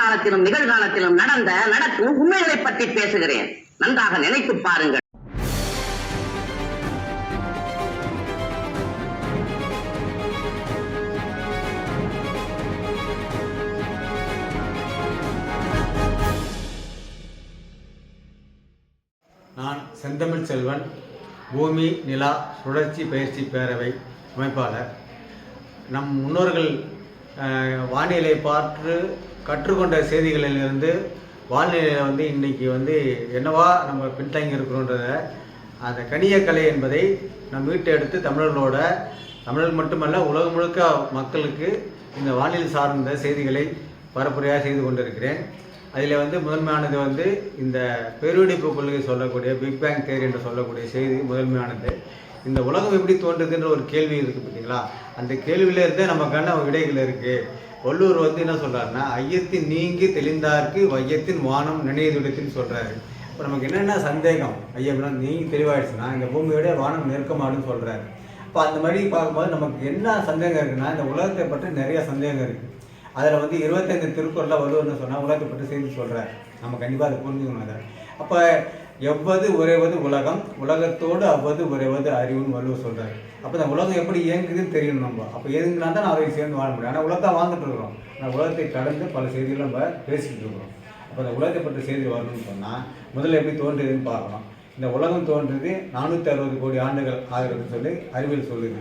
காலத்திலும் நிகழ்காலத்திலும் நடந்த நடக்கும் உண்மைகளை பற்றி பேசுகிறேன். நன்றாக நினைத்து பாருங்கள். நான் செந்தமிழ் செல்வன் பூமி நிலா சுழற்சி பயிற்சி பேரவை அமைப்பாளர். நம் முன்னோர்கள் வானிலை பார்த்து கற்றுக்கொண்ட செய்திகளிலிருந்து வானிலையில் வந்து இன்னைக்கு வந்து என்னவா நம்ம பின்தங்கி இருக்கிறோன்றத அந்த கணியக்கலை என்பதை நம் வீட்டை எடுத்து தமிழர்களோட தமிழர் மட்டுமல்ல உலகம் முழுக்க மக்களுக்கு இந்த வானிலை சார்ந்த செய்திகளை பரப்புரையாக செய்து கொண்டிருக்கிறேன். அதில் வந்து முதன்மையானது வந்து இந்த பெருவெடிப்பு கொள்கை சொல்லக்கூடிய பிக் பேங் தேரி என்று சொல்லக்கூடிய செய்தி முதன்மையானது. இந்த உலகம் எப்படி தோன்றுதுன்ற ஒரு கேள்வி இருக்குது பார்த்தீங்களா? அந்த கேள்வியிலேருந்தே நமக்கான விடைகள் இருக்குது வள்ளுவர் வந்து என்ன சொல்கிறாருன்னா ஐயத்தின் நீங்கி தெளிந்தார்க்கு வையத்தின் வானம் நினைவுதுடத்தின்னு சொல்கிறாரு இப்போ நமக்கு என்னென்ன சந்தேகம்? ஐயம்னா நீங்கி தெளிவாயிடுச்சுன்னா இந்த பூமியோடைய வானம் நெருக்கமாடுன்னு சொல்கிறாரு இப்போ அந்த மாதிரி பார்க்கும்போது நமக்கு என்ன சந்தேகம் இருக்குன்னா இந்த உலகத்தை பற்றி நிறைய சந்தேகம் இருக்குது அதில் வந்து இருபத்தைந்து திருக்குறளில் வள்ளுவர்னு சொன்னால் உலகத்தை பற்றி செய்தி சொல்கிறார் நம்ம கண்டிப்பாக அதை புரிஞ்சுக்கணும் அதை. அப்போ எவ்வது உறைவது உலகம்? உலகத்தோடு அவ்வது உறைவது அறிவுன்னு வள்ளுவர் சொல்கிறார் அப்போ இந்த உலகம் எப்படி இயங்குதுன்னு தெரியணும் நம்ம. அப்போ எதுங்கினா தான் நான் அதை சேர்ந்து வாழ முடியும். ஆனால் உலகத்தை வாழ்ந்துட்டு இருக்கிறோம். ஆனால் உலகத்தை கடந்து பல செய்திகள் நம்ம பேசிக்கிட்டு இருக்கிறோம். அப்போ அந்த உலகத்தை பற்றி செய்தி வரணும்னு சொன்னால் முதல்ல எப்படி தோன்றுதுன்னு பார்க்கணும். இந்த உலகம் தோன்றுது நானூற்றி அறுபது கோடி ஆண்டுகள் ஆகிறதுன்னு சொல்லி அறிவியல் சொல்லுது.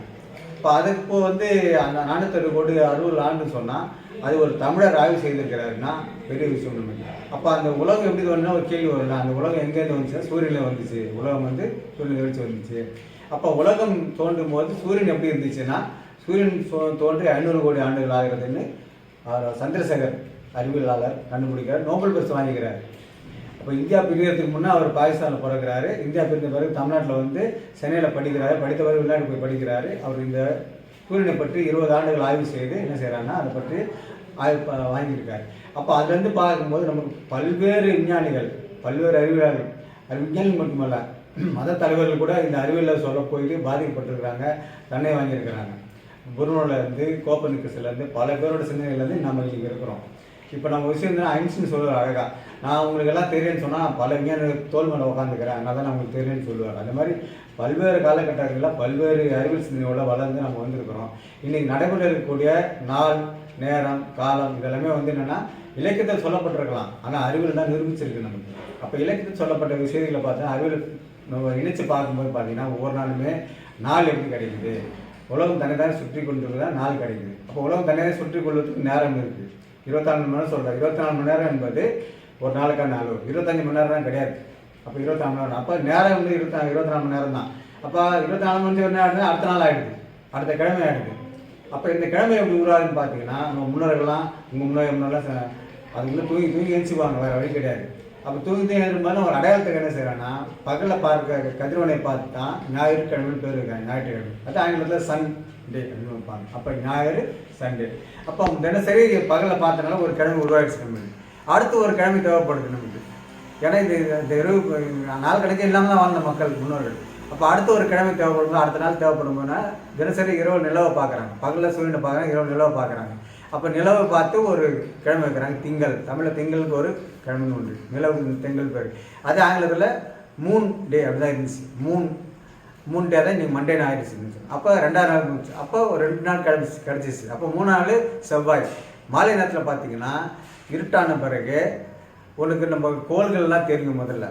இப்போ அது இப்போ வந்து அந்த நானூற்றி அறுபது கோடி அறுபது ஆண்டு சொன்னால் அது ஒரு தமிழர் ஆய்வு செய்திருக்கிறாருன்னா பெரிய விஷயம் நமக்கு அப்போ அந்த உலகம் எப்படி தோணுனா ஒரு கேள்வி வரல அந்த உலகம் எங்கேருந்து வந்துச்சுன்னா சூரியனில் வந்துச்சு. உலகம் வந்து சூரியன் வெளிச்சு வந்துச்சு. அப்போ உலகம் தோன்றும் போது சூரியன் எப்படி இருந்துச்சுன்னா சூரியன் சோ- தோன்றி ஐநூறு கோடி ஆண்டுகள் ஆகிறதுன்னு அவர் சந்திரசேகர் அறிவியலாளர் கண்டுபிடிக்கிறார் நோபல் பரிசு வாங்கிக்கிறார். அப்போ இந்தியா பிரிகிறதுக்கு முன்னே அவர் பாகிஸ்தானில் பிறகுறாரு இந்தியா பிரிந்த பிறகு தமிழ்நாட்டில் வந்து சென்னையில் படிக்கிறாரு. படித்த பிறகு வெளிநாட்டு போய் படிக்கிறாரு. அவர் இந்த சூரியனை பற்றி இருபது ஆண்டுகள் ஆய்வு செய்து என்ன செய்கிறாருன்னா அதை பற்றி அது வாங்கியிருக்காரு. அப்போ அதுலேருந்து பார்க்கும்போது நமக்கு பல்வேறு விஞ்ஞானிகள் பல்வேறு அறிவியலாளர்கள் அது விஞ்ஞானிகள் மட்டுமல்ல மத தலைவர்கள் கூட இந்த அறிவியலில் சொல்ல போயிட்டு பாதிக்கப்பட்டிருக்கிறாங்க தன்னை வாங்கியிருக்கிறாங்க. புருனோல இருந்து கோப்பனிக்கஸ்ல பல பேரோட சிந்தனைகள்லேருந்து நம்ம இங்கே இருக்கிறோம். இப்போ நம்ம விஷயம் தான் ஐன்ஸ்டின் சொல்லுவார் அழகா. நான் உங்களுக்கு எல்லாம் தெரியும்னு சொன்னால் பல விஞ்ஞானிகள் தோல் மேலே உட்காந்துக்கிறேன் அதனால தான் நம்மளுக்கு உங்களுக்கு தெரியும்னு சொல்லுவார். அந்த மாதிரி பல்வேறு காலகட்டங்களில் பல்வேறு அறிவியல் சிந்தனையோட வளர்ந்து நம்ம வந்திருக்கிறோம். இன்னைக்கு நடைமுறை இருக்கக்கூடிய நாள் நேரம் காலம் இதெல்லாமே வந்து என்னென்னா இலக்கியத்தில் சொல்லப்பட்டிருக்கலாம். ஆனால் அறிவியல் தான் நிரூபிச்சிருக்கு நமக்கு. அப்போ இலக்கியத்தில் சொல்லப்பட்ட விஷயங்களை பார்த்தா அறிவியல் நம்ம இணைச்சு பார்க்கும்போது பார்த்தீங்கன்னா ஒவ்வொரு நாளுமே நாள் எப்படி கிடைக்குது? உலகம் தனியாக சுற்றி கொண்டு தான் நாள் கிடைக்குது. அப்போ உலகம் தனியாக சுற்றி கொள்வதற்கு நேரம் இருக்குது இருபத்தாலு மணி நேரம் சொல்கிறேன் இருபத்தி நாலு மணி நேரம் என்பது ஒரு நாளுக்கான அளவு இருபத்தஞ்சு மணி நேரம் தான் கிடையாது. அப்போ இருபத்தாலு மணி நேரம். அப்போ நேரம் வந்து இருபத்தி இருபத்தி நாலு மணி நேரம் தான் அப்போ இருபத்தி நாலு மணி நேரம் ஆகிடுது அடுத்த நாள் ஆகிடுது அடுத்த கிழமை ஆகிடுது அப்போ இந்த கிழமை எப்படி உருவாதுன்னு பார்த்தீங்கன்னா நம்ம முன்னோர்கள்லாம் உங்கள் முன்னோர் முன்னோர்லாம் அதுக்குள்ளே தூங்கி தூங்கி எழுச்சிப்பாங்க வேறு வழி கிடையாது. அப்போ தூங்கி தூங்கி ஒரு அடையாளத்துக்கு என்ன செய்கிறான்னா பகலில் பார்க்க கதிரவனை பார்த்து தான் ஞாயிற்றுக்கிழமைன்னு பேர் இருக்காங்க ஞாயிற்றுக்கிழமை. அது ஆங்கிலத்தில் சன் டே அப்படின்னு வைப்பாங்க அப்போ ஞாயிறு சண்டே அப்போ தினசரி பகலில் பார்த்தனால ஒரு கிழமை உருவாயிடுச்சு நம்மளுக்கு. அடுத்து ஒரு கிழமை தேவைப்படுது நமக்கு ஏன்னா இது இந்த இரவு நாள் கணக்கு இல்லாமல் தான் வாழ்ந்த மக்கள் முன்னோர்கள். அப்போ அடுத்த ஒரு கிழமை தேவைப்படும் அடுத்த நாள் தேவைப்படும் போனால் தினசரி இரவு நிலவை பார்க்குறாங்க. பகலில் சூரியனை பார்க்குறாங்க இரவு நிலவை பார்க்குறாங்க. அப்போ நிலவை பார்த்து ஒரு கிழமை வைக்கிறாங்க திங்கள். தமிழில் திங்களுக்கு ஒரு கிழமை ஒன்று நிலவு தெங்கல் பேர். அது ஆங்கிலத்தில் மூன் டே அப்படிதான் இருந்துச்சு. மூன் மூணு டே தான் இன்றைக்கி மண்டே ஆயிடுச்சு அப்போ ரெண்டாவது நாள் முடிச்சு அப்போ ஒரு ரெண்டு நாள் கிடச்சி கிடச்சிச்சு அப்போ மூணு நாள் செவ்வாய். மாலை நேரத்தில் பார்த்தீங்கன்னா இருட்டான பிறகு உனக்கு நம்ம கோள்கள்லாம் தெரியும் முதல்ல.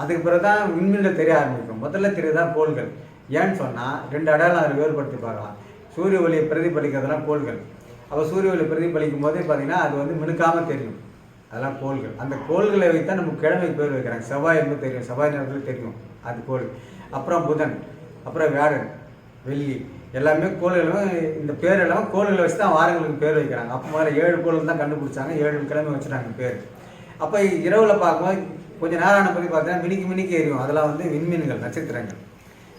அதுக்கு பிறகு தான் விண்மீன்கள் தெரிய ஆரம்பிக்கும். முதல்ல தெரியுதான் கோள்கள். ஏன்னு சொன்னால் ரெண்டு அடையாளம் அதை வேறுபடுத்தி பார்க்கலாம். சூரிய ஒளியை பிரதிபலிக்கிறதுலாம் கோள்கள். அப்போ சூரிய ஒளி பிரதிபலிக்கும் போதே பார்த்தீங்கன்னா அது வந்து மினுக்காமல் தெரியும். அதெல்லாம் கோள்கள். அந்த கோள்களை வைத்தான் நம்ம கிழமை பேர் வைக்கிறாங்க. செவ்வாய் என்பது தெரியும். செவ்வாய் நேரத்தில் தெரியும். அது கோள். அப்புறம் புதன். அப்புறம் வியாழன். வெள்ளி. எல்லாமே கோள்களும் இந்த பேர் எல்லாம் கோள்களை வச்சு தான் வாரங்களுக்கு பேர் வைக்கிறாங்க. அப்போ முதல்ல ஏழு கோள்கள் தான் கண்டுபிடிச்சாங்க. ஏழு கிழமை வச்சுட்டாங்க பேர். அப்போ இரவில் பார்க்கும்போது கொஞ்சம் நேரம் ஆன பற்றி பார்த்தீங்கன்னா மினிக்கு மினிக்கு எரியும். அதெல்லாம் வந்து விண்மீன்கள் நட்சத்திரங்கள்.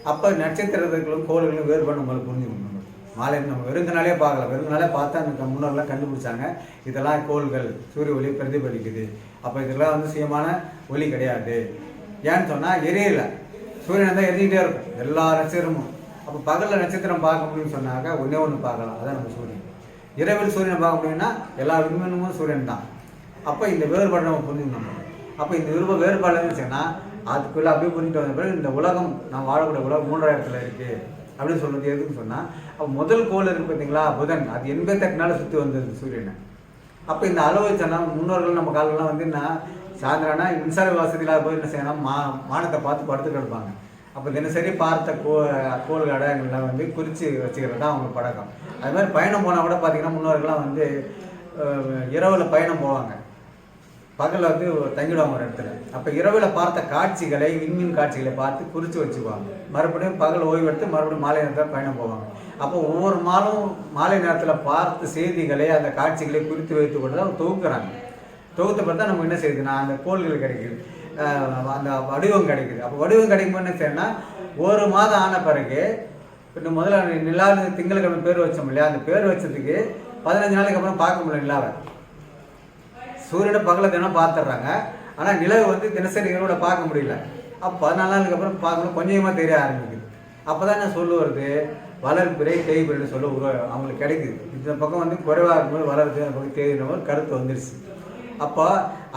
அப்போ நட்சத்திரங்களும் கோள்களும் வேறுபாடு நம்மளுக்கு புரிஞ்சுக்கணும் மாலை நம்ம வெறுங்கனாலே பார்க்கலாம். வெறுங்கனாலே பார்த்தா அந்த முன்னோர்லாம் கண்டுபிடிச்சாங்க. இதெல்லாம் கோள்கள் சூரிய ஒளி பிரதிபலிக்குது. அப்போ இதெல்லாம் வந்து சுயமான ஒளி கிடையாது. ஏன்னு சொன்னால் எரியல சூரியன் தான் எரிஞ்சிக்கிட்டே இருக்கும். எல்லா நட்சத்திரமும். அப்போ பகலில் நட்சத்திரம் பார்க்க முடியும்னு சொன்னாக்க ஒன்றே ஒன்று பார்க்கலாம். அதான் நம்ம சூரியன். இரவில் சூரியனை பார்க்க முடியும்னா எல்லா விண்மீனமும் சூரியன் தான். அப்போ இந்த வேறுபாடு நம்ம புரிஞ்சுக்கணும் அப்போ இந்த விருப்ப வேறுபாடு இருந்துச்சுன்னா அதுக்குள்ளே அப்படியே புரிஞ்சுட்டு வந்த பிறகு இந்த உலகம் நான் வாழக்கூடிய உலகம் மூன்றாயிரத்தில் இடத்துல இருக்குது அப்படின்னு சொல்றது எதுன்னு சொன்னால் அப்போ முதல் கோள் இருக்கு பார்த்தீங்களா புதன். அது எண்பத்தெட்டு நாள் சுற்றி வந்தது சூரியனை. அப்போ இந்த அளவு முன்னோர்கள் நம்ம காலம்லாம் வந்து என்ன சாயந்தரம்னா மின்சார வசதியில் போய் என்ன செய்யணும் மா வானத்தை பார்த்து படுத்து கிடப்பாங்க. அப்போ தினசரி பார்த்த கோ கோள் இடங்கள்லாம் வந்து குறித்து வச்சுக்கிறது தான் அவங்க பழக்கம். அது மாதிரி பயணம் போனால் கூட பார்த்தீங்கன்னா முன்னோர்கள்லாம் வந்து இரவில் பயணம் போவாங்க. பகலில் வந்து தங்கிடுவாங்க ஒரு இடத்துல. அப்போ இரவில் பார்த்த காட்சிகளை விண்மீன் காட்சிகளை பார்த்து குறித்து வச்சுக்குவாங்க. மறுபடியும் பகல் ஓய்வெடுத்து மறுபடியும் மாலை நேரத்தில் பயணம் போவாங்க. அப்போ ஒவ்வொரு நாளும் மாலை நேரத்தில் பார்த்த செய்திகளை அந்த காட்சிகளை குறித்து வைத்து கொண்டு தான் தொகுக்கிறாங்க. தொகுத்த பார்த்தா நமக்கு என்ன செய்யுதுன்னா அந்த கோள்கள் கிடைக்குது. அந்த வடிவம் கிடைக்குது. அப்போ வடிவம் கிடைக்கும் என்ன செய்யணும்னா ஒரு மாதம் ஆன பிறகு இப்போ முதல்ல நிலாவில் திங்கள்கிழமை பேர் வச்சோம் இல்லையா? அந்த பேர் வச்சதுக்கு பதினஞ்சு நாளைக்கு அப்புறம் பார்க்க முடியல நிலாவை. சூரியனை பகல தினம் பார்த்துடுறாங்க. ஆனால் நிலவு வந்து தினசரி பார்க்க முடியல. அப்போ பதினாலு நாளுக்கு அப்புறம் பார்க்கணும் கொஞ்சமாக தெரிய ஆரம்பிக்குது. அப்போ தான் என்ன சொல்ல வருது வளர்பிறை தேய்பிறைன்னு சொல்ல உருவ அவங்களுக்கு கிடைக்குது. இந்த பக்கம் வந்து குறைவாக இருக்கும்போது வளருது அந்த பக்கம் தேய்கிற கருத்து வந்துருச்சு. அப்போ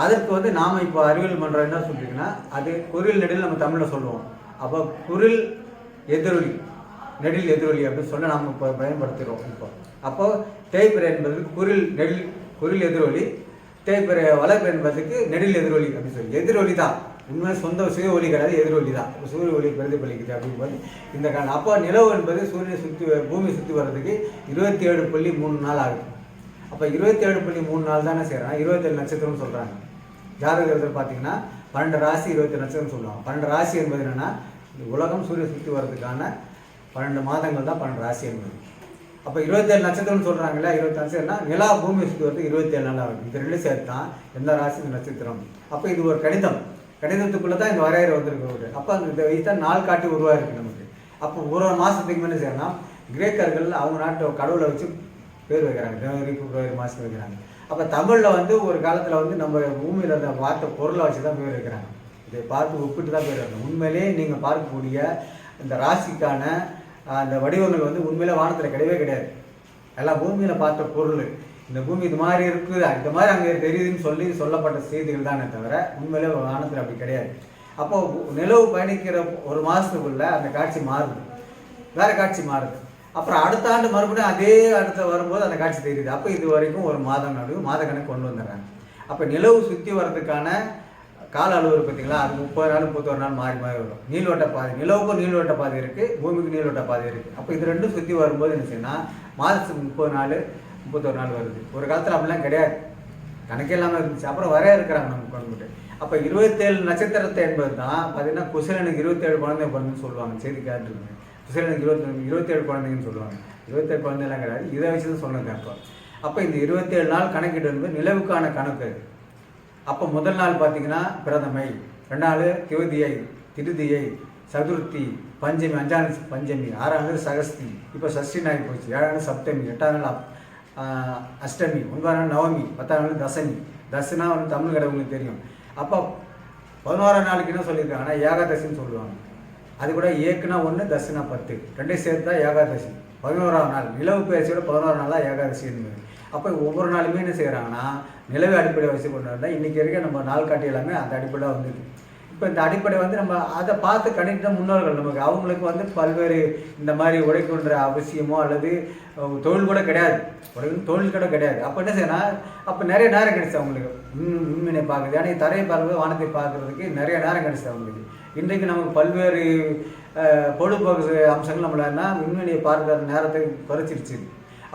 அதற்கு வந்து நாம் இப்போ அறிவியல் மன்றம் என்ன சொல்றீங்கன்னா அது குரில் நெடில் நம்ம தமிழில் சொல்லுவோம். அப்போ குரில் எதிரொலி நெடில் எதிரொலி அப்படின்னு சொல்ல நாம் இப்போ பயன்படுத்துகிறோம் இப்போ. அப்போ தேய்பிறை என்பது குரில் நெடில் குரில் எதிரொலி தேய்பிற வளர்ப்பு என்பதுக்கு நெடில் எதிரொலி அப்படின்னு சொல்லி. எதிரொலி தான். உண்மை சொந்த சுய ஒலி கிடையாது எதிரொலி தான். இப்போ சூரிய ஒளி பிரதிபலிக்குது அப்படிங்கும்போது இந்த காரணம் அப்போ நிலவு என்பது சூரியனை சுற்றி பூமி சுற்றி வர்றதுக்கு இருபத்தி ஏழு புள்ளி மூணு நாள் ஆகுது. அப்போ இருபத்தி ஏழு புள்ளி மூணு நாள் தானே செய்கிறாங்க இருபத்தேழு நட்சத்திரம்னு சொல்கிறாங்க ஜாதகத்தில் பார்த்தீங்கன்னா பன்னெண்டு ராசி இருபத்தி நட்சத்திரம் சொல்லுவாங்க. பன்னெண்டு ராசி என்பது என்னென்னா இந்த உலகம் சூரிய சுற்றி வர்றதுக்கான பன்னெண்டு மாதங்கள் தான் பன்னெண்டு ராசி என்பது. அப்போ இருபத்தேழு நட்சத்திரம்னு சொல்கிறாங்களே இருபத்தி நட்சத்திரம்னா நிலா பூமி சுற்றி வரது இருபத்தேழு நாள் ஆகும் இது ரெண்டு சேர்த்து தான் எந்த ராசி நட்சத்திரம். அப்போ இது ஒரு கணிதம். கணிதத்துக்குள்ளே தான் இந்த வரையறை வந்திருக்கு அப்போ அந்த இதை தான் நாள் காட்டி உருவாயிருக்கு நமக்கு. அப்போ ஒரு ஒரு மாதத்துக்கு மேலே செய்யணும் கிரேக்கர்கள் அவங்க நாட்டு கடவுளை வச்சு பேர் வைக்கிறாங்க. ஜனவரி பிப்ரவரி மாதம் வைக்கிறாங்க. அப்போ தமிழில் வந்து ஒரு காலத்தில் வந்து நம்ம பூமியில் அந்த பார்த்த பொருளை வச்சு தான் பேர் வைக்கிறாங்க. இதை பார்த்து ஒப்பிட்டு தான் பேர் வைக்கணும் உண்மையிலேயே நீங்கள் பார்க்கக்கூடிய இந்த ராசிக்கான அந்த வடிவங்கள் வந்து உண்மையில் வானத்தில் கிடையவே கிடையாது. எல்லாம் பூமியில் பார்த்த பொருள். இந்த பூமி இது மாதிரி இருக்குது இந்த மாதிரி அங்கே தெரியுதுன்னு சொல்லி சொல்லப்பட்ட செய்திகள் தானே தவிர உண்மையிலே வானத்தில் அப்படி கிடையாது. அப்போ நிலவு பயணிக்கிற ஒரு மாதத்துக்குள்ளே அந்த காட்சி மாறுது. வேற காட்சி மாறுது. அப்புறம் அடுத்த ஆண்டு மறுபடியும் அதே அடுத்த வரும்போது அந்த காட்சி தெரியுது. அப்போ இது வரைக்கும் ஒரு மாதம் நடுவு மாத கணக்கு கொண்டு வந்துடுறாங்க. அப்போ நிலவு சுற்றி வர்றதுக்கான கால அளவு பார்த்தீங்களா? அது முப்பது நாள் முப்பத்தொரு நாள் மாறி மாறி வரும். நீள்வட்ட பாதை நிலவுக்கும் நீள்வட்ட பாதை இருக்குது பூமிக்கு நீள்வட்ட பாதை இருக்குது அப்போ இது ரெண்டும் சுற்றி வரும்போது என்ன செய்யணும் மாதத்துக்கு முப்பது நாள் முப்பத்தொரு நாள் வருது. ஒரு காலத்தில் அப்படிலாம் கிடையாது. கணக்கே இல்லாமல் இருந்துச்சு. அப்புறம் வரைய இருக்கிறாங்க நம்ம குழந்தைகிட்ட அப்போ இருபத்தேழு நட்சத்திரத்தை என்பது தான் பார்த்தீங்கன்னா குசலனுக்கு இருபத்தேழு குழந்தை பிறந்துன்னு சொல்லுவாங்க. செய்தி கேட்டுருங்க குசலனுக்கு இருபத்தி இருபத்தேழு குழந்தைங்கன்னு சொல்லுவாங்க. இருபத்தேழு குழந்தைலாம் கிடையாது. இதை வச்சு தான் சொன்னது அப்போ. அப்போ இந்த இருபத்தேழு நாள் கணக்கிட்டு வந்து நிலவுக்கான கணக்கு அப்போ முதல் நாள் பார்த்தீங்கன்னா பிரதமை ரெண்டாவது திவதியை திருதியை சதுர்த்தி பஞ்சமி அஞ்சாவது பஞ்சமி ஆறாவது சகஸ்தி. இப்போ சஷ்டி நாள் போச்சு. ஏழாவது சப்தமி எட்டாம் நாள் அஷ்டமி ஒன்பதாம் நாள் நவமி பத்தாம் நாள் தசமி. தசனா வந்து தமிழ் கடவுளுக்கு தெரியும். அப்போ பதினோராம் நாளைக்கு என்ன சொல்லியிருக்காங்கன்னா ஏகாதசின்னு சொல்லுவாங்க. அது கூட ஏக்குனா ஒன்று தசனா பத்து. ரெண்டையும் சேர்த்து தான் ஏகாதசி. பதினோராம் நாள். நிலவு பேசியோட பதினோராம் நாள் தான் ஏகாதசி என்பது அப்போ ஒவ்வொரு நாளுமே என்ன செய்கிறாங்கன்னா நிலவை அடிப்படை வச்சு கொண்டு வந்தால் இன்றைக்கி இருக்க நம்ம நாள் காட்டி எல்லாமே அந்த அடிப்படையாக வந்துருக்கு. இப்போ இந்த அடிப்படை வந்து நம்ம அதை பார்த்து கணித்த முன்னோர்கள் நமக்கு அவங்களுக்கு வந்து பல்வேறு இந்த மாதிரி உழைக்கின்ற அவசியமோ அல்லது தொழில் கூட கிடையாது. உழைக்கும் தொழில் கூட கிடையாது. அப்போ என்ன செய்யணும் அப்போ நிறைய நேரம் கிடைச்சு அவங்களுக்கு. உம் உண்மையை பார்க்குறது. ஏன்னா தரையை பார்க்குறது வானத்தை பார்க்குறதுக்கு நிறைய நேரம் கிடைச்சு அவங்களுக்கு. இன்றைக்கு நமக்கு பல்வேறு பொழுதுபோக்கு அம்சங்கள் நம்மளா விண்வெளியை பார்க்குற நேரத்தை குறைச்சிருச்சு.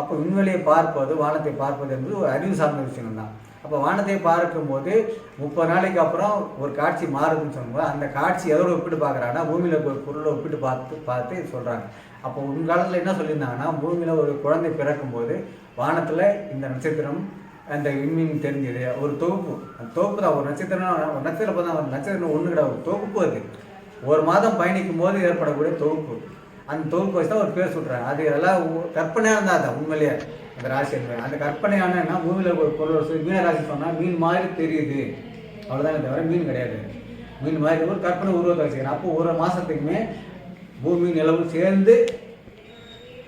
அப்போ விண்வெளியை பார்ப்பது வானத்தை பார்ப்பது என்பது ஒரு அறிவு சார்ந்த விஷயம் தான் அப்போ வானத்தை பார்க்கும்போது முப்பது நாளைக்கு அப்புறம் ஒரு காட்சி மாறுதுன்னு சொல்லும்போது அந்த காட்சி எதோட ஒப்பிட்டு பார்க்குறாங்கன்னா பூமியில் ஒரு பொருளை ஒப்பிட்டு பார்த்து பார்த்து சொல்கிறாங்க அப்போ உங்க காலத்தில் என்ன சொல்லியிருந்தாங்கன்னா பூமியில் ஒரு குழந்தை பிறக்கும்போது வானத்தில் இந்த நட்சத்திரம் அந்த விண்மீன் தெரிஞ்சது. ஒரு தொகுப்பு. அந்த தொகுப்பு தான் ஒரு நட்சத்திரம் ஒரு நட்சத்திரம் பார்த்தா ஒரு நட்சத்திரம் ஒன்று கிடையாது ஒரு தொகுப்பு அது. ஒரு மாதம் பயணிக்கும் போது ஏற்படக்கூடிய தொகுப்பு. அந்த தொகுப்பு வச்சு தான் ஒரு பேர் சொல்கிறாங்க அது எல்லாம் கற்பனையாக இருந்தால் அதை உண்மையிலேயே. அந்த ராசி என்பது. அந்த கற்பனையான என்ன பூமியில் ஒரு பொருள் சொல்லி மீன ராசி சொன்னால் மீன் மாதிரி தெரியுது. அவ்வளோதான் தவிர மீன் கிடையாது. மீன் மாதிரி ஒரு கற்பனை உருவத்தை வச்சுக்கிறேன் அப்போ ஒரு மாதத்துக்குமே பூமி நிலவும் சேர்ந்து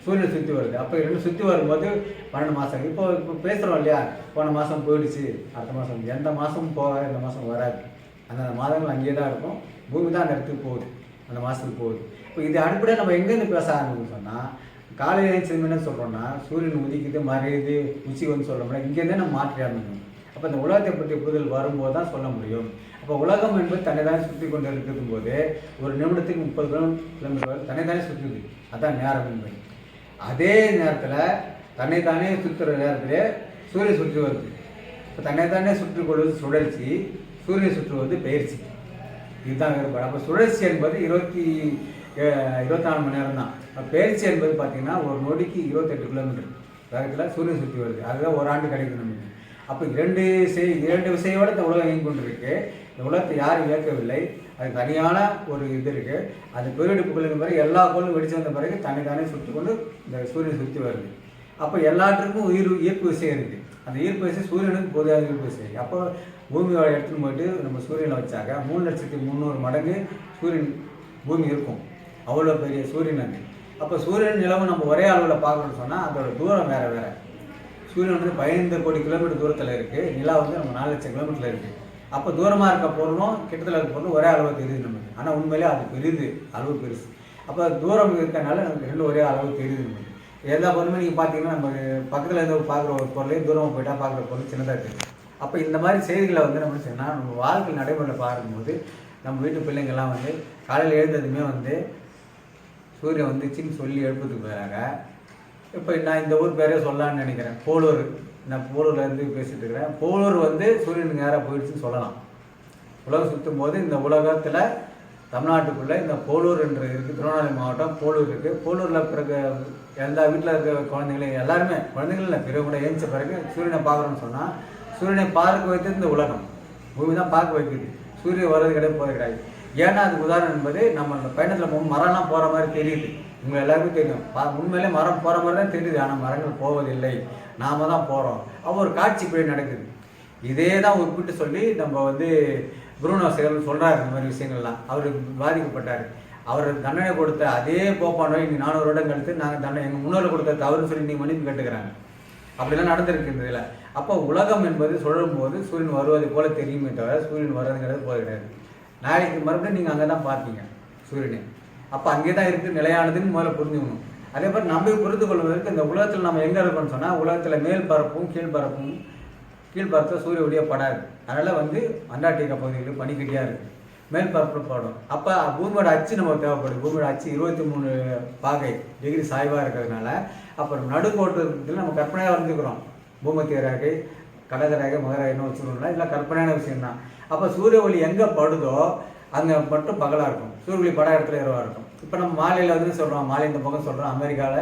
சூரியனை சுற்றி வருது. அப்போ ரெண்டு சுற்றி வரும்போது பன்னெண்டு மாதம் இப்போ இப்போ பேசுகிறோம் இல்லையா? போன மாதம் போயிடுச்சு அடுத்த மாதம் எந்த மாதமும் போகாது இந்த மாதம் வராது. அந்தந்த மாதங்கள் அங்கேயே தான் இருக்கும். பூமி தான் அந்த இடத்துக்கு போகுது. அந்த மாதத்துக்கு போகுது. இப்போ இது அடிப்படையாக நம்ம எங்கேருந்து பேச ஆரம்பிக்கணும் சொன்னால் காலையில் எழுந்திரிச்சது என்ன சொல்கிறோம்னா சூரியன் உதிக்குது மறையுது உச்சி வந்து சொல்கிறோம்னா இங்கேருந்தே நம்ம மாற்றி ஆரம்பிக்கணும் அப்போ இந்த உலகத்தை பற்றி புரிதல் வரும்போது தான் சொல்ல முடியும். அப்போ உலகம் என்பது தன்னைதானே சுற்றி கொண்டு இருக்கும் போது ஒரு நிமிடத்துக்கு முப்பது கிலோமீட்டர் தன்னைத்தானே சுற்றுது அதான் நேரம் என்பது. அதே நேரத்தில் தன்னை தானே சுற்றுற நேரத்திலே சூரியன் சுற்றி வருது. இப்போ தன்னை சுற்றி கொள்வது சுழற்சி சூரியனை சுற்றுவது பயிற்சி. இதுதான் வேறுபாடு. அப்போ சுழற்சி என்பது இருபத்தி இருபத்தி நாலு மணி நேரம் தான் அப்ப என்பது பார்த்தீங்கன்னா ஒரு நொடிக்கு இருபத்தெட்டு கிலோமீட்டர். வேகத்தில் சூரியன் சுற்றி வருது. அதுதான் ஒரு ஆண்டு கிடைக்கும் நமக்கு. அப்போ இரண்டு செய் இரண்டு விஷயோட இந்த உலகம் இயங்கி கொண்டிருக்கு. இந்த உலகத்தை யாரும் இயக்கவில்லை. அது தனியான ஒரு இது இருக்குது அது பெருவெடுப்புகளின் பிறகு எல்லா கோளும் வெடிச்சு வந்த பிறகு தன்னை தானே சுற்றி கொண்டு இந்த சூரியன் சுற்றி வருது. அப்போ எல்லாற்றுக்கும் உயிர் ஈர்ப்பு விஷயம் இருக்குது அந்த ஈர்ப்பு விஷயம் சூரியனுக்கு பொதுவாக ஈர்ப்பு விஷயம் அப்போ பூமியோட எடுத்துன்னு போயிட்டு நம்ம சூரியனை வச்சாக்க மூணு லட்சத்தி முந்நூறு மடங்கு சூரியன் பூமி இருக்கும். அவ்வளோ பெரிய சூரியன் அது. அப்போ சூரியன் நிலவும் நம்ம ஒரே அளவில் பார்க்கணும்னு சொன்னால் அதோட தூரம் வேறு வேறு. சூரியன் வந்து பதினைந்து கோடி கிலோமீட்டர் தூரத்தில் இருக்குது நிலா வந்து நம்ம நாலு லட்சம் கிலோமீட்டரில் இருக்குது அப்போ தூரமாக இருக்க பொருளும் கிட்டத்தில் இருக்க பொருளும் ஒரே அளவு தெரியுது நமக்கு ஆனால் உண்மையிலே அது பெரியது அளவு பெருசு. அப்போ தூரம் இருக்கனால நமக்கு ரெண்டும் ஒரே அளவு தெரியுது நமக்கு எல்லா பொருளுமே நீங்கள் பார்த்தீங்கன்னா நம்ம பக்கத்தில் இருந்து பார்க்குற ஒரு பொருளையும் தூரமாக போயிட்டால் பார்க்குற பொருள் சின்னதாக இருக்குது அப்போ இந்த மாதிரி செய்திகளை வந்து நம்ம சொன்னால் நம்ம வாழ்க்கை நடைமுறையில் பார்க்கும்போது நம்ம வீட்டு பிள்ளைங்கள்லாம் வந்து காலையில் எழுந்ததுமே வந்து சூரியன் வந்துச்சுன்னு சொல்லி எழுப்புறதுக்கு பதிலாக இப்போ நான் இந்த ஊர் பேரே சொல்லலாம்னு நினைக்கிறேன். போலூர். நான் போலூர்லேருந்து பேசிகிட்டு பேசிட்டு இருக்கிறேன். போலூர் வந்து சூரியனுக்கு நேராக போயிடுச்சுன்னு சொல்லலாம். உலகம் சுற்றும் போது இந்த உலகத்தில் தமிழ்நாட்டுக்குள்ளே இந்த போலூர் என்று இருக்குது திருவண்ணாமலை மாவட்டம் போலூர் இருக்குது போலூரில் பிறகு எல்லா வீட்டில் இருக்கிற குழந்தைங்களையும் எல்லாருமே குழந்தைகள் இல்லை பிறகு கூட ஏஞ்ச பிறகு சூரியனை பார்க்குறோன்னு சொன்னால் சூரியனை பார்க்க வைத்தது இந்த உலகம். பூமி தான் பார்க்க வைக்குது. சூரியன் வர்றது கிடையாது போகிறது கிடையாது. ஏன்னா அதுக்கு உதாரணம் என்பது நம்ம அந்த பயணத்தில் போகும் மரம்லாம் போகிற மாதிரி தெரியுது. உங்கள் எல்லாருக்கும் தெரியும். பா- உண்மையிலே மரம் போகிற மாதிரி தான் தெரியுது. ஆனால் மரங்கள் போவதில்லை. நாம் தான் போகிறோம் அப்போ ஒரு காட்சி இப்படி நடக்குது. இதே தான் ஒப்பிட்டு சொல்லி நம்ம வந்து புருணோ சேகர் சொல்கிறார் இந்த மாதிரி விஷயங்கள்லாம். அவர் பாதிக்கப்பட்டார். அவர் தண்டனை கொடுத்த அதே போப்பானோ இங்கே நானூறு வருடம் கழித்து நாங்கள் தண்டனை எங்கள் முன்னோர்கள் கொடுத்த தவறு சொல்லி நீ மன்னிப்பு கேட்டுக்கிறாங்க. அப்படிலாம் நடந்திருக்கு இந்த இதில். அப்போ உலகம் என்பது சுழலும் போது சூரியன் வருவது போல தெரியுமே தவிர சூரியன் வர்றதுங்கிறது போல கிடையாது நாளைக்கு மறுபடியும் நீங்கள் அங்கே தான் பார்ப்பீங்க சூரியனை. அப்போ அங்கே தான் இருக்குது நிலையானதுன்னு முதல்ல புரிஞ்சுக்கணும். அதே மாதிரி நம்ம புரிந்து கொள்வதற்கு இந்த உலகத்தில் நம்ம எங்கே இருக்கோம்னு சொன்னால் உலகத்தில் மேல் பரப்பும் கீழ்பரப்பும் பரப்பும் சூரிய ஒளியே படாது. அதனால் வந்து அண்டார்டிகா பகுதிகளில் பனிக்கட்டியாக இருக்குது மேல் பரப்பில் படும். அப்போ பூமியோட அச்சு நமக்கு தேவைப்படுது. பூமியோட அச்சு இருபத்தி மூணு பாகை டிகிரி சாய்வாக இருக்கிறதுனால அப்புறம் நடுக்கோட்டத்தில் நம்ம கற்பனையாக வந்துக்கிறோம் பூமத்திய ரேகை கடக ரேகை மகர ரேகைன்னு வச்சுக்கணும்னா இதெல்லாம் கற்பனையான விஷயம் தான் அப்போ சூரிய ஒளி எங்கே படுதோ அங்கே மட்டும் பகலாக இருக்கும். சூரிய ஒளி பட இடத்துல இரவாக இருக்கும். இப்போ நம்ம மாலையில் வந்து சொல்கிறோம் மாலை இந்த பக்கம் சொல்கிறோம் அமெரிக்காவில்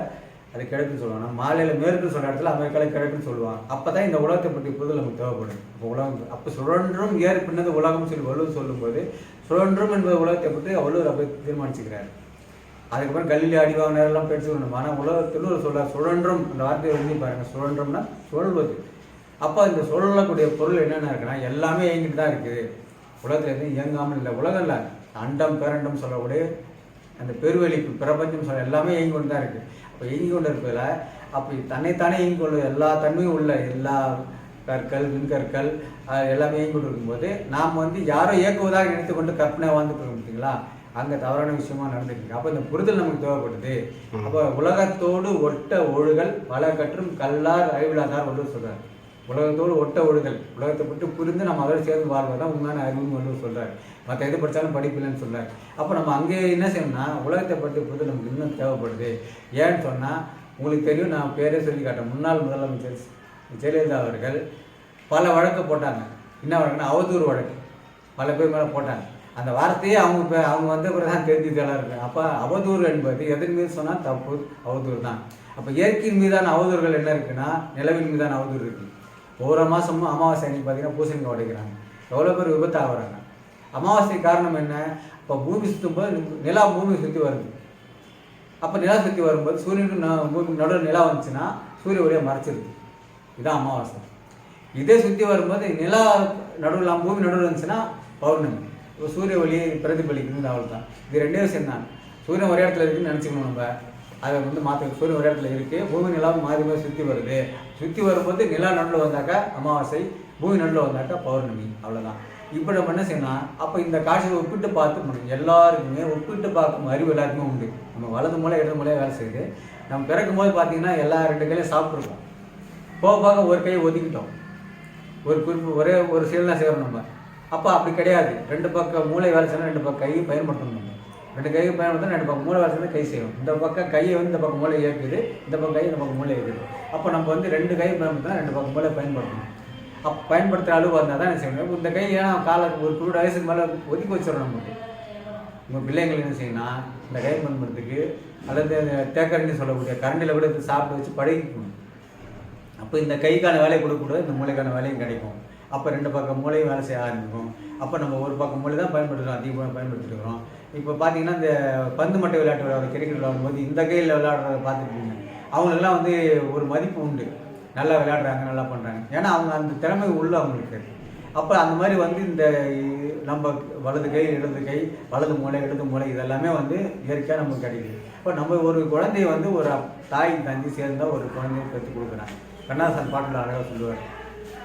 அது கிழக்குன்னு சொல்லுவாங்க. நம்ம மாலையில் மேற்கு சொல்கிற இடத்துல அமெரிக்காவில் கிழக்குன்னு சொல்லுவாங்க. அப்போ தான் இந்த உலகத்தை பற்றி புதில் நமக்கு தேவைப்படும். இப்போ உலகம் அப்போ சுழன்றும் ஏற் பின்னது உலகம் சொல்லி வள்ளுவர் சொல்லும்போது சுழன்றும் என்பது உலகத்தை பற்றி வள்ளுவர் அப்போ தீர்மானிச்சுக்கிறார். அதுக்கப்புறம் கல்லில் அடி வாங்கினாரெல்லாம் பேசிக்கணும் ஆனால் உலகத்தில் ஒரு சொல்ல சுழன்றும். அந்த வார்த்தையை எழுதி பாருங்கள் சுழன்றோம்னா சுழல்வது. அப்போ இந்த சுழலக்கூடிய பொருள் என்னென்ன இருக்குன்னா எல்லாமே இயங்கிட்டு தான் இருக்குது. உலகத்தில் எதுவும் இயங்காமல் இல்லை. உலகம் இல்லை. அண்டம் பேரண்டம் சொல்லக்கூடிய அந்த பெருவெளி பிரபஞ்சம் சொல்ல எல்லாமே இயங்கி கொண்டு தான் இருக்குது அப்போ இயங்கி கொண்டு இருப்பதில் அப்போ தன்னைத்தானே இயங்கி கொண்டு எல்லா தன்மையும் உள்ள எல்லா கற்கள் விண்கற்கள் எல்லாமே இயங்கி கொண்டு இருக்கும்போது நாம் வந்து யாரோ இயக்குவதாக நினைத்து கொண்டு கற்பனை வாழ்ந்துட்டு இருக்கோம் பார்த்தீங்களா? அங்கே தவறான விஷயமா நடந்துட்டு இருக்கு. அப்போ இந்த புரிதல் நமக்கு தேவைப்படுது. அப்போ உலகத்தோடு ஒட்ட ஒழுகல் பல கற்றும் கல்லார் அறிவிலாதார் வள்ளுவர் சொல்றார். உலகத்தோடு ஒட்ட ஒழுதல் உலகத்தை விட்டு புரிந்து நம்ம அதோடு சேர்ந்து வாழ்வது தான் உண்மையான அறிவுன்னு வள்ளுவர் சொல்கிறார் மற்ற எது படித்தாலும் படிப்பில்லைன்னு சொல்கிறார் அப்போ நம்ம அங்கே என்ன செய்யணும்னா உலகத்தை பற்றி புரிந்து நமக்கு இன்னும் தேவைப்படுது. ஏன்னு சொன்னால் உங்களுக்கு தெரியும் நான் பேரே சொல்லி காட்டேன் முன்னாள் முதலமைச்சர் ஜெயலலிதா அவர்கள் பல வழக்கு போட்டாங்க. என்ன வழக்குன்னா அவதூறு வழக்கு. பல பேர் மேலே போட்டாங்க. அந்த வார்த்தையே அவங்க இப்போ அவங்க வந்த பிறகு தான் தெரிஞ்சுதெல்லாம் இருக்கு. அப்போ அவதூறு என்பது எதன் மீது சொன்னால் தப்பு அவதூறு தான். அப்போ இயற்கையின் மீதான அவதூறுகள் என்ன இருக்குன்னா நிலவின் மீதான அவதூறு இருக்குது ஒவ்வொரு மாதமும் அமாவாசை அன்னைக்கு பார்த்தீங்கன்னா பூசணிக்காய் உடைக்கிறாங்க. எவ்வளோ பேர் விபத்து ஆகுறாங்க அமாவாசை காரணம் என்ன? இப்போ பூமி சுற்றும் போது நிலா பூமி சுற்றி வருது. அப்போ நிலா சுற்றி வரும்போது சூரியனுக்கு பூமி நடுவில் நிலா வந்துச்சுன்னா சூரிய ஒளியை மறைச்சிருது. இதுதான் அமாவாசை. இதே சுற்றி வரும்போது நிலா நடுவில் பூமி நடுவில் இருந்துச்சுன்னா பௌர்ணமி. இப்போ சூரிய ஒளியை பிரதிபலிக்குதுன்னு அவள் தான் இது ரெண்டே விஷயம் தான் சூரியன் ஒரே இடத்துல இருக்குன்னு நினச்சிக்கணும் நம்ம. அதை வந்து மாற்ற சூரியன் ஒரு இடத்துல இருக்குது பூமி நிலாவும் மாறி மாறி சுற்றி வருது. சுற்றி வரும்போது நிலா நடுவில் வந்தாக்கா அமாவாசை பூமி நடுவில் வந்தாக்கா பௌர்ணமி அவ்வளோதான் இப்போ நம்ம என்ன செய்யணும் அப்போ இந்த காட்சியை ஒப்பிட்டு பார்த்து முடியும் எல்லாருக்குமே ஒப்பிட்டு பார்க்கும் அறிவு எல்லாருக்குமே உண்டு. நம்ம வலது மூலம் இடது மூலையாக வேலை செய்யுது. நம்ம பிறக்கும் போது பார்த்தீங்கன்னா எல்லா ரெண்டு கையிலையும் சாப்பிட்ருக்கோம் போக போக ஒரு கையை ஒதுக்கிட்டோம். ஒரு குறிப்பு ஒரே ஒரு செயல் தான் செய்கிறோம் நம்ம. அப்போ அப்படி கிடையாது. ரெண்டு பக்கம் மூளை வேலை செய்யணும் ரெண்டு பக்கம் கையை பயன்படுத்தணும் நம்ம. ரெண்டு கைக்கு பயன்படுத்தணும் ரெண்டு பக்கம் மூளை வேலை கை செய்யும். இந்த பக்கம் கையை வந்து இந்த பக்கம் மூளை இயக்குது இந்த பக்கம் கை இந்த பக்கம் மூளை இயக்குது. அப்போ நம்ம வந்து ரெண்டு கையை பயன்படுத்தினா ரெண்டு பக்கம் மூளை பயன்படுத்தணும். அப்போ பயன்படுத்துகிற அளவு வந்தால் தான் என்ன செய்யணும்? இந்த கை ஏன்னா காலை ஒரு குறிப்பிட்ட வயசுக்கு மேலே ஒதுக்கி வச்சிடணும் நமக்கு உங்கள் பிள்ளைங்கள் என்ன செய்யணும் இந்த கை பயன்படுத்துக்கு அல்லது தேக்கரண்டி சொல்லக்கூடிய கரண்டியில் கூட எடுத்து சாப்பிட்டு வச்சு பழகிக்கணும் அப்போ இந்த கைக்கான வேலையை கொடுக்கக்கூடாது இந்த மூளைக்கான வேலையும் கிடைக்கும். அப்போ ரெண்டு பக்கம் மூளையும் வேலை செய்ய ஆரம்பிக்கும். அப்போ நம்ம ஒரு பக்கம் மொழி தான் பயன்படுத்துகிறோம் அதிகமாக பயன்படுத்திட்டு இருக்கிறோம் இப்போ பார்த்தீங்கன்னா இந்த பந்து மட்டை விளையாட்டு விளையாடுற கிரிக்கெட் விளையாடும்போது இந்த கையில் விளையாடுறத பார்த்துருப்பீங்க அவங்களுக்கெல்லாம் வந்து ஒரு மதிப்பு உண்டு. நல்லா விளையாடுறாங்க நல்லா பண்ணுறாங்க ஏன்னா அவங்க அந்த திறமை உள்ள அவங்களுக்கு. அப்போ அந்த மாதிரி வந்து இந்த நம்ம வலது கை இடது கை வலது மூளை இடது மூளை இதெல்லாமே வந்து இயற்கையாக நமக்கு கிடைக்குது. இப்போ நம்ம ஒரு குழந்தைய வந்து ஒரு தாயின் தாய் தந்தி சேர்ந்தால் ஒரு குழந்தைய கற்றுக் கொடுக்குறாங்க. கண்ணாசன் பாட்டில் அழகாக சொல்லுவார்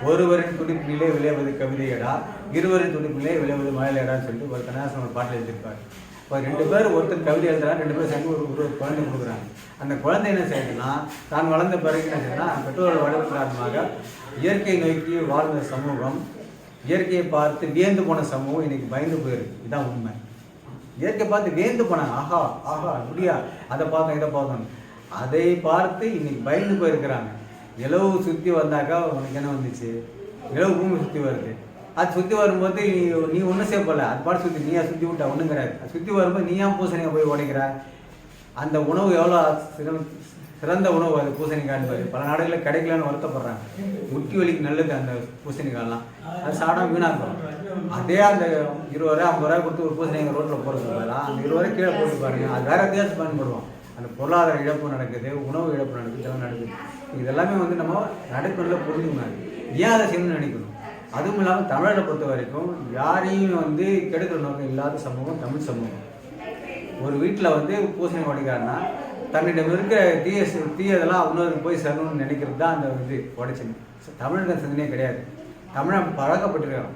ஒருவரின் துடிப்பிலே விளைவது கவிதையடா இருவரின் துடிப்பிலே விளைவது மழையடான்னு சொல்லிட்டு ஒரு கண்ணாசன் ஒரு பாட்டில் எழுதியிருப்பார். இப்போ ரெண்டு பேர் ஒருத்தர் கவிதை எழுதுறாங்க ரெண்டு பேர் சேர்ந்து ஒரு ஒரு குழந்தை கொடுக்குறாங்க. அந்த குழந்தை என்ன செய்யணும்னா தான் வளர்ந்த பிறகு என்ன செய்யணும்னா பெற்றோர்கள் வளர்ப்பு காரணமாக இயற்கை நோக்கி வாழ்ந்த சமூகம் இயற்கையை பார்த்து வியந்து போன சமூகம் இன்னைக்கு பயந்து போயிருக்கு. இதுதான் உண்மை. இயற்கை பார்த்து வியந்து போனாங்க ஆஹா ஆஹா முடியா அதை பார்த்தோம் இதை பார்த்தோம். அதை பார்த்து இன்னைக்கு பயந்து போயிருக்கிறாங்க. நிலவு சுற்றி வந்தாக்கா உனக்கு என்ன வந்துச்சு? நிலவு பூமி சுற்றி வருது. அது சுற்றி வரும்போது நீ நீ ஒன்றும் சேர்ப்பல அது பாட்டு சுற்றி நீயா சுற்றி விட்டா ஒன்றும் கிடையாது அது சுற்றி வரும்போது நீ ஏன் பூசணியை போய் உடைக்கிற? அந்த உணவு எவ்வளோ சிறந்த சிறந்த உணவு அது பூசணிக்காய் பல நாடுகளில் கிடைக்கலன்னு வருத்தப்படுறாங்க. முட்டி வலிக்கு நல்லது அந்த பூசணிக்காயெல்லாம் அது சாப்பிடாம வீணாக்கும். அதே அந்த இருபது ரூபா ஐம்பது ரூபாய் கொடுத்து ஒரு பூசணிக்காய் ரோட்டில் போகிறது பதிலாக அந்த இருபது ரூபாய் கீழே போட்டு பாருங்க. அது வேற வித்தியாசம் பயன்படுவோம். அந்த பொருளாதார இழப்பு நடக்குது உணவு இழப்பு நடக்குது இதெல்லாம் நடக்குது. இதெல்லாமே வந்து நம்ம நடைமுறையில் புரிஞ்சுக்கணும் ஏன் அதை செய்யணும்னு நினைக்கணும்? அதுவும் இல்லாமல் தமிழரை பொறுத்த வரைக்கும் யாரையும் வந்து கெடுக்கிற நோக்கம் இல்லாத சமூகம் தமிழ் சமூகம். ஒரு வீட்டில் வந்து பூசணி உடைக்கிறாருன்னா தன்னிடம் இருக்கிற தீய தீயதெல்லாம் இன்னொருக்கு போய் சேரணும்னு நினைக்கிறது தான் அந்த இது உடைச்சிங்க தமிழர்கள் சிந்தனையே கிடையாது. தமிழன் பழக்கப்பட்டிருக்கிறோம்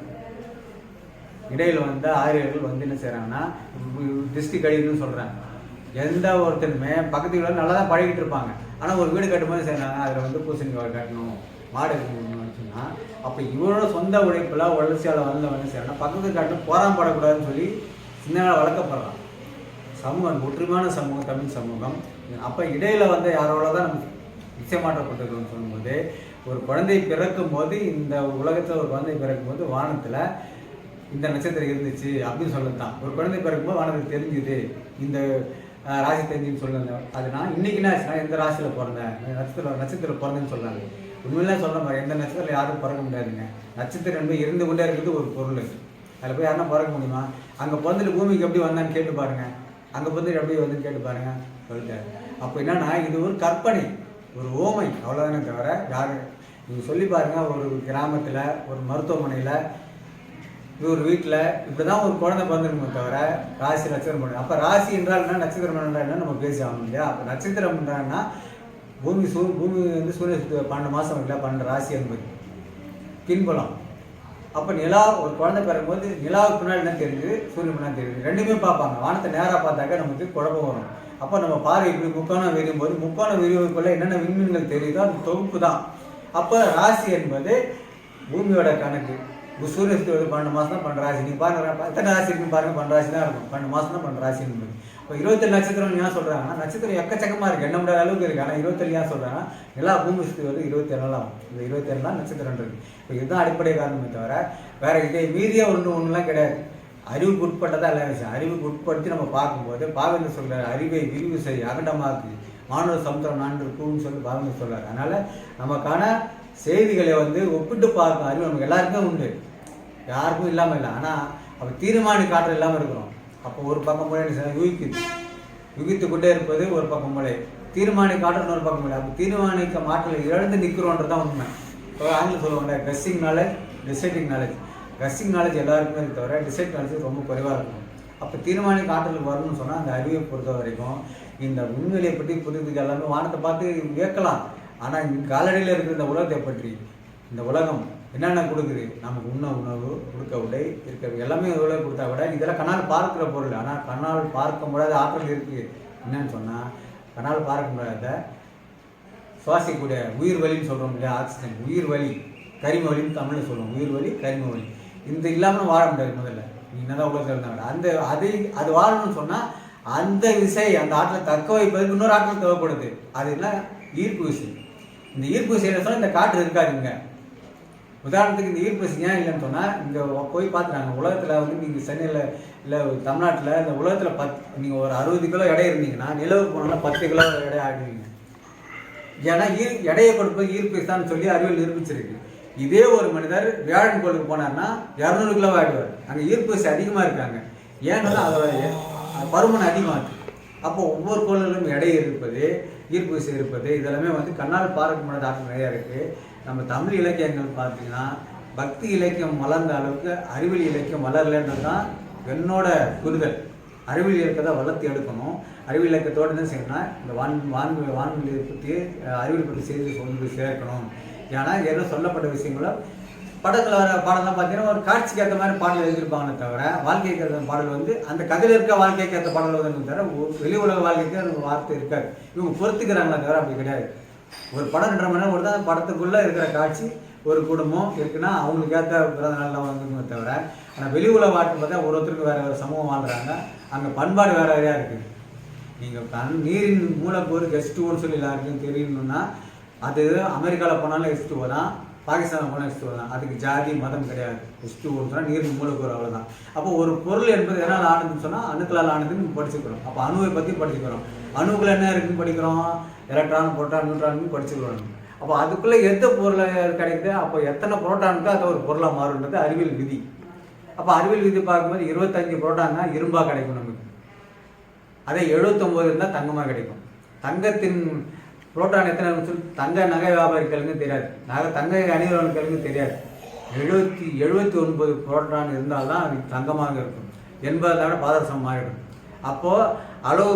இடையில் வந்து ஆரியர்கள் வந்து என்ன செய்கிறாங்கன்னா திருஷ்டி கழிவுன்னு சொல்கிறாங்க எந்த ஒருத்தனுமே பக்கத்து வீட்டில் நல்லா தான் பழகிட்டு இருப்பாங்க. ஆனால் ஒரு வீடு கட்டும்போது செய்கிறாங்க அதில் வந்து பூசணிக்காய் கட்டணும் மாடு கட்டணும்னு சொன்னால் அப்போ இவரோட சொந்த உழைப்பில் வளர்ச்சியால் வந்தவன் செய்யணும் பக்கத்து காட்டும் போராம் படக்கூடாதுன்னு சொல்லி சின்ன வளர்க்கப்படுறான். சமூகம் ஒற்றுமையான சமூகம் தமிழ் சமூகம். அப்போ இடையில வந்து யாரோட தான் நம்ம நிச்சயமாற்றப்பட்டிருக்கோம்னு சொல்லும்போது ஒரு குழந்தை பிறக்கும் போது இந்த உலகத்தில் ஒரு குழந்தை பிறக்கும் போது வானத்தில் இந்த நட்சத்திரம் இருந்துச்சு அப்படின்னு சொல்லத்தான் ஒரு குழந்தை பிறக்கும்போது வானத்தில் தெரிஞ்சுது. இந்த ராசி தெரிஞ்சுன்னு சொல்லுங்க. அது நான் இன்னைக்கு என்ன ஆச்சுன்னா எந்த ராசியில் பிறந்தேன்? நட்சத்திரம் நட்சத்திரம் பிறந்தேன்னு சொல்கிறாங்க உண்மையிலே சொல்ல மாதிரி எந்த நட்சத்திரம் யாரும் பிறக்க முடியாதுங்க. நட்சத்திரம் என்பது இருந்து கொண்டே இருக்கிறது ஒரு பொருள். அதில் போய் யாருன்னா பிறக்க முடியுமா? அங்கே பிறந்துட்டு பூமிக்கு எப்படி வந்தான்னு கேட்டு பாருங்கள் அங்கே பிறந்துட்டு எப்படி வந்து கேட்டு பாருங்கள் சொல்லிட்டாரு அப்போ என்னன்னா இது ஒரு கற்பனை ஒரு ஓமை. அவ்வளோதானே தவிர யார் நீங்கள் சொல்லி பாருங்கள் ஒரு கிராமத்தில் ஒரு மருத்துவமனையில் ஒரு வீட்டில் இப்படி தான் ஒரு குழந்தை பிறந்திருக்குமே தவிர ராசி நட்சத்திரம் பண்ணு அப்போ ராசி என்றால் என்ன? நட்சத்திரம் என்றால் என்ன? நம்ம பேசி ஆகணும் இல்லையா? அப்போ நட்சத்திரம் என்றான்னா பூமி சூ பூமி வந்து சூரிய சுத்து பன்னெண்டு மாதம் இருக்குல்ல? பன்னெண்டு ராசி என்பது பின்புலம். அப்போ நிலா ஒரு குழந்தை பிறக்கும்போது நிலாவுக்கு பின்னாடி என்ன தெரியுது? சூரியன் பின்னாடி தெரியுது. ரெண்டுமே பார்ப்பாங்க. வானத்தை நேராக பார்த்தாக்கா நமக்கு குழப்பம் வரும். அப்போ நம்ம பார்வை இப்படி முக்கோணம் விரியும் போது முக்கோணம் விரிவுக்குள்ள என்னென்ன விண்மீன்கள் தெரியுதோ அது தொகுப்பு தான் அப்போ ராசி என்பது பூமியோட கணக்கு. இப்போ சூரிய சுத்தி வந்து பன்னெண்டு மாதம் தான் பன்னெண்டு ராசி. நீங்கள் பாருங்க எத்தனை ராசி இருக்குன்னு பாருங்கள் பன்னெண்டு ராசி தான் இருக்கும். பன்னெண்டு மாதம் தான் பன்னெண்டு ராசி இப்போ இருபத்தேழு நட்சத்திரம் ஏன் சொல்கிறாங்கன்னா நட்சத்திரம் எக்கச்சக்கமாக இருக்குது என்ன முடியாத அளவுக்கு இருக்குது ஆனால் இருபத்தேழு ஏன் சொல்கிறாங்கன்னா எல்லா பூமி சுற்றி வந்து இருபத்தேழு நாள் ஆகும். இந்த இருபத்தேழு நாள் நட்சத்திரம் இருக்குது இப்போ இதுதான் அடிப்படை காரணமே தவிர வேறு இதே மீதியாக ஒன்று ஒன்றுலாம் கிடையாது. அறிவுக்கு உட்பட்டதாக எல்லா விஷயம் அறிவுக்கு உட்படுத்தி நம்ம பார்க்கும்போது பாவேந்தர் சொல்கிறார் அறிவை விரிவு செய் இருக்குது மாணவர் சமுத்திரம் நான்கு கூன்னு சொல்லி பாவேந்தர் சொல்கிறார் அதனால் நமக்கான செய்திகளை வந்து ஒப்பிட்டு பார்க்கும் அறிவு நமக்கு எல்லாருக்குமே உண்டு. யாருக்கும் இல்லாமல் இல்லை. ஆனால் அப்போ தீர்மானி காற்று இல்லாமல் இருக்கிறோம் அப்போ ஒரு பக்கம் மூளை என்ன யூகிக்குது. யூகித்து கொண்டே இருப்பது ஒரு பக்கம் மூளை. தீர்மானி காற்று இன்னொரு பக்கம் மூளை. அப்போ தீர்மானிக்க மாற்றலை இழந்து நிற்கிறோன்றது தான் உண்மை. இப்போ ஆங்கிலம் சொல்லுவாங்க guessing knowledge deciding knowledge guessing knowledge எல்லாருக்குமே தவிர டிசைட் நாலேஜ் ரொம்ப குறைவாக இருக்கும். அப்போ தீர்மானிக்க ஆற்றலுக்கு வரணும்னு சொன்னால் அந்த அறிவை பொறுத்த வரைக்கும் இந்த விண்வெளியை பற்றி புரிதுக்கு எல்லாமே வானத்தை பார்த்து கேட்கலாம். ஆனால் இங்கே காலடியில் இருக்கிற இந்த உலகத்தை பற்றி இந்த உலகம் என்னென்ன கொடுக்குது நமக்கு உண்ண உணவு கொடுக்க உடை இருக்க எல்லாமே உலக கொடுத்தா விட இதெல்லாம் கண்ணால் பார்க்குற பொருள் ஆனால் கண்ணால் பார்க்க முடியாத ஆற்றல் இருக்குது என்னன்னு சொன்னால் கண்ணால் பார்க்க முடியாத சுவாசிக்கக்கூடிய உயிர் வலின்னு சொல்கிறோம் இல்லையா ஆக்சிஜன். உயிர் வலி கரிம வலின்னு தமிழில் சொல்லுவோம். உயிர் வலி கரிம வலி. இந்த இல்லாமல் வாழ முடியாது முதல்ல. நீ என்னதான் உலகத்தில் இருந்தாங்க அந்த அதை அது வாழணும்னு சொன்னால் அந்த விசை அந்த ஆற்றலை தக்க வைப்பதற்கு இன்னொரு ஆற்றல் தேவைப்படுது. அது என்ன? ஈர்ப்பு விசை. இந்த ஈர்ப்பு விசையில் சொன்னால் இந்த காற்று இருக்காதுங்க. உதாரணத்துக்கு இந்த ஈர்ப்பு ஏன் இல்லைன்னு சொன்னால் இங்கே போய் பார்த்துறாங்க உலகத்தில் வந்து நீங்கள் சென்னையில் இல்லை தமிழ்நாட்டில் இந்த உலகத்தில் பத் நீங்கள் ஒரு அறுபது கிலோ எடை இருந்தீங்கன்னா நிலவுக்கு போனால் பத்து கிலோ எடை ஆடுவீங்க ஏன்னா ஈர் எடையை கொடுப்பது ஈர்ப்பு தான் சொல்லி அறிவியல் நிரூபிச்சிருக்கு. இதே ஒரு மனிதர் வியாழன் கோளுக்கு போனார்னா இரநூறு கிலோ ஆயிடுவார். அங்கே ஈர்ப்பு அதிகமாக இருக்காங்க. ஏன்னா அதோட பருமன் அதிகமாக இருக்குது அப்போ ஒவ்வொரு கோள்களிலும் எடை இருப்பது ஈர்ப்பு விசை இருப்பது இதெல்லாமே வந்து கண்ணால் பார்க்க முடியாத ஆற்றல் நிறையா இருக்குது நம்ம தமிழ் இலக்கியங்கள் பார்த்தீங்கன்னா பக்தி இலக்கியம் வளர்ந்த அளவுக்கு அறிவியல் இலக்கியம் வளரலன்றது தான் என்னோட புரிதல். அறிவியல் இலக்கத்தை வளர்த்து எடுக்கணும். அறிவியல் இலக்கத்தோடு என்ன செய்யணும்னா இந்த வான் வான் வான்வெளியை பற்றி அறிவியல் பற்றி செய்தி கொண்டு சேர்க்கணும். ஏன்னா ஏதோ சொல்லப்பட்ட விஷயங்களும் படத்தில் வர பாடலாம் பார்த்தீங்கன்னா ஒரு காட்சிக்கு ஏற்ற மாதிரி பாடல் எழுதியிருப்பாங்களே தவிர வாழ்க்கைக்கு ஏற்ற பாடல் வந்து அந்த கதையில் இருக்க வாழ்க்கைக்கு ஏற்ற பாடல் வந்து தவிர வெளி உலக வாழ்க்கைக்கு அந்த வார்த்தை இருக்காது. இவங்க பொறுத்துக்கிறாங்களே தவிர அப்படி கிடையாது. ஒரு படம் ரெண்டரை மணி நேரம் ஓடுது அந்த படத்துக்குள்ளே இருக்கிற காட்சி ஒரு குடும்பம் இருக்குன்னா அவங்களுக்கு ஏற்ற பிறந்த நாள்லாம் வந்துருக்குமே தவிர ஆனால் வெளி உலக வாழ்க்கை பார்த்தா ஒரு ஒருத்தருக்கு வேறு வேறு சமூகம் வாழ்கிறாங்க அங்கே பண்பாடு வேறு வேறையாக இருக்குது நீங்கள் கண் நீரின் மூலக்கூறு ஹெச் டூன்னு சொல்லி எல்லாருக்கும் தெரியணும்னா அது அமெரிக்காவில் போனாலும் ஹெச் டூ தான். பாகிஸ்தான் போனால் ஹெச் தான். அதுக்கு ஜாதி மதம் கிடையாது. ஹெச் சொன்னால் நீர் மூலக்கூறு அவ்வளோதான் அப்போ ஒரு பொருள் என்பது எதனால் ஆனதுன்னு சொன்னால் அணுக்களால் ஆனதுன்னு படிச்சுக்கிறோம். அப்போ அணுவை பற்றி படிச்சுக்கிறோம். அணுக்கள் என்ன இருக்குன்னு படிக்கிறோம்? எலக்ட்ரான் புரோட்டான் நியூட்ரான் படிச்சுக்கிறோம் அப்போ அதுக்குள்ளே எந்த பொருள் கிடைக்குது? அப்போ எத்தனை புரோட்டானுக்கு அது ஒரு பொருளாக மாறுன்றது அறிவியல் விதி. அப்போ அறிவியல் விதி பார்க்கும்போது இருபத்தஞ்சு புரோட்டான்னா இரும்பாக கிடைக்கும் நமக்கு. அதே எழுபத்தொம்போது இருந்தால் தங்கமாக கிடைக்கும். தங்கத்தின் புரோட்டான் எத்தனை சொல்லி? தங்க நகை வியாபாரிகளுக்கு தெரியாது. நகை தங்க அணிவர்களுக்கு தெரியாது. எழுபத்தி எழுபத்தி ஒன்பது புரோட்டான் இருந்தால் தான் அது தங்கமாக இருக்கும். எண்பதான பாதரசம் மாறிடும். அப்போது அளவு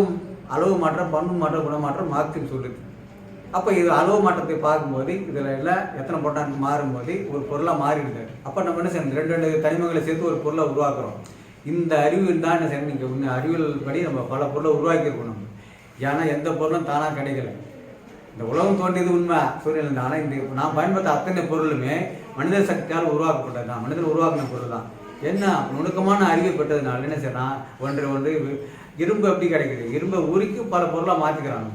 அளவு மாற்றம் பண்பு மாற்றம் குணமாற்றம் மாற்றின்னு சொல்லுது. அப்போ இது அளவு மாற்றத்தை பார்க்கும்போது இதில் எல்லாம் எத்தனை புரோட்டான் மாறும்போது ஒரு பொருளாக மாறிடுது. அப்போ நம்ம என்ன செய்யணும்? ரெண்டு ரெண்டு தனிமங்களை சேர்த்து ஒரு பொருளை உருவாக்குறோம். இந்த அறிவியல் தான் என்ன செய்யணும்? நீங்கள் இன்னும் அறிவியல் படி நம்ம பல பொருளை உருவாக்கியிருக்கணும். ஏன்னா எந்த பொருளும் தானாக கிடைக்கல. இந்த உலகம் தோன்றியது உண்மை. சூரியன் ஆனால் இந்த நான் பயன்படுத்த அத்தனை பொருளுமே மனித சக்தியால் உருவாக்கப்பட்டது தான். மனிதன் உருவாக்கின பொருள் தான். என்ன? நுணுக்கமான அறிவை பெற்றதுனால என்ன செய்யறான் ஒன்று ஒன்று இரும்பு எப்படி கிடைக்குது? இரும்பை உருக்கி பல பொருளாக மாற்றிக்கிறான்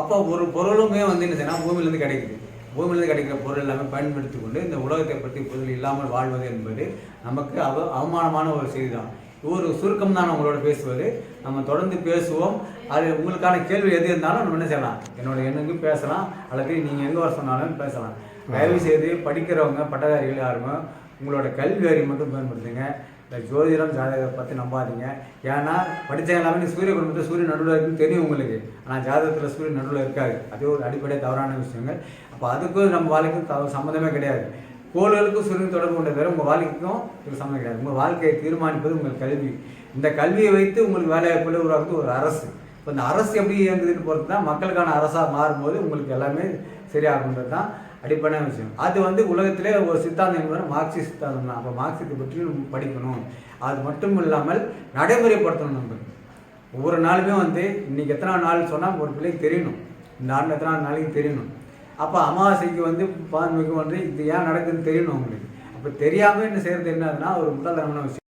அப்போ ஒரு பொருளுமே வந்து என்ன செய்யலாம் பூமியிலேருந்து கிடைக்குது. பூமியிலேருந்து கிடைக்கிற பொருள் எல்லாமே பயன்படுத்தி கொண்டு இந்த உலகத்தை பற்றி பொருள் இல்லாமல் வாழ்வது என்பது நமக்கு அவ அவமானமான ஒரு செய்தி தான். ஒரு சுருக்கம் தான் உங்களோட பேசுவது. நம்ம தொடர்ந்து பேசுவோம். அது உங்களுக்கான கேள்வி எது இருந்தாலும் நம்ம என்ன செய்யலாம்? என்னோட எண்ணுக்கு பேசலாம் அல்லது நீங்கள் எங்கே வர சொன்னாலும் பேசலாம். தயவு செய்து படிக்கிறவங்க பட்டதாரிகள் யாருமே உங்களோட கல்வி அறிவு மட்டும் பயன்படுத்துங்க. இந்த ஜோதிடம் ஜாதகத்தை பற்றி நம்பாதீங்க. ஏன்னா படித்த எல்லாமே நீ சூரிய குடும்பத்தில் சூரியன் நடுவில் இருக்குன்னு தெரியும் உங்களுக்கு. ஆனால் ஜாதகத்தில் சூரியன் நடுவில் இருக்காது. அது ஒரு அடிப்படை தவறான விஷயங்கள். அப்போ அதுக்கும் நம்ம வாழ்க்கைக்கும் சம்மந்தமே கிடையாது. கோள்களுக்கும் சூரியன் தொடர்பு கொண்ட தவிர உங்கள் வாழ்க்கைக்கும் ஒரு சம்மந்தம் கிடையாது. உங்கள் வாழ்க்கையை தீர்மானிப்பது உங்கள் கல்வி. இந்த கல்வியை வைத்து உங்களுக்கு வேலைவாய்ப்புகளை உருவாக்குறது ஒரு அரசு. இப்போ இந்த அரசு எப்படி இயங்குதுன்னு பொறுத்து தான் மக்களுக்கான அரசாக மாறும்போது உங்களுக்கு எல்லாமே சரியாகுன்றது தான் அடிப்படையான விஷயம். அது வந்து உலகத்திலே ஒரு சித்தாந்தம் என்பது மார்க்சிஸ்ட் சித்தாந்தம் தான். அப்போ மார்க்சியத்தை பற்றி நம்ம படிக்கணும். அது மட்டும் இல்லாமல் நடைமுறைப்படுத்தணும் நம்ம. ஒவ்வொரு நாளுமே வந்து இன்றைக்கி எத்தனை நாள் சொன்னால் ஒரு பிள்ளைக்கு தெரியணும். இந்த ஆண்டு எத்தனை நாளைக்கு தெரியணும். அப்போ அமாவாசைக்கு வந்து பான்மைக்கு வந்து இது ஏன் நடக்குதுன்னு தெரியணும் உங்களுக்கு. அப்போ தெரியாமல் என்ன செய்கிறது என்னதுன்னா ஒரு முட்டாள்தனமான விஷயம்.